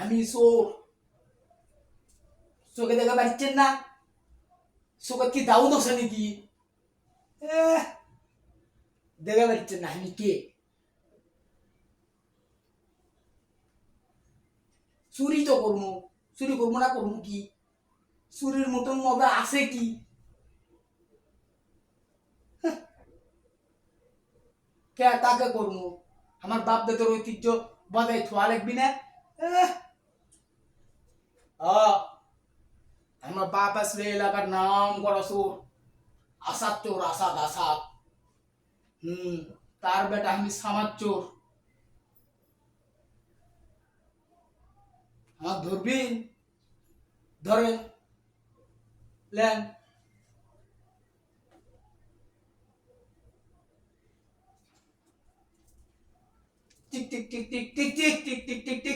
আমি চোর চোখে দেখা পাচ্ছেন না চোখে কি দাউদ আছে নাকি দেখা পাচ্ছেন না আমি কে চুরি তো করব চুরি করব না করব কি চুরির মতন মজা আছে কি। কে তাকে করব আমার বাপ দাদার ঐতিহ্য বজায় থোয়া লাগবি না আমার বাপ আসলে এলাকার নাম করা চোর আসাদ চোর আসাদ আসাদ হুম তার বেটা আমি সামাজ চোর আমার ধরবেন ধরেন লেন tick tick tick tick tick tick tick tick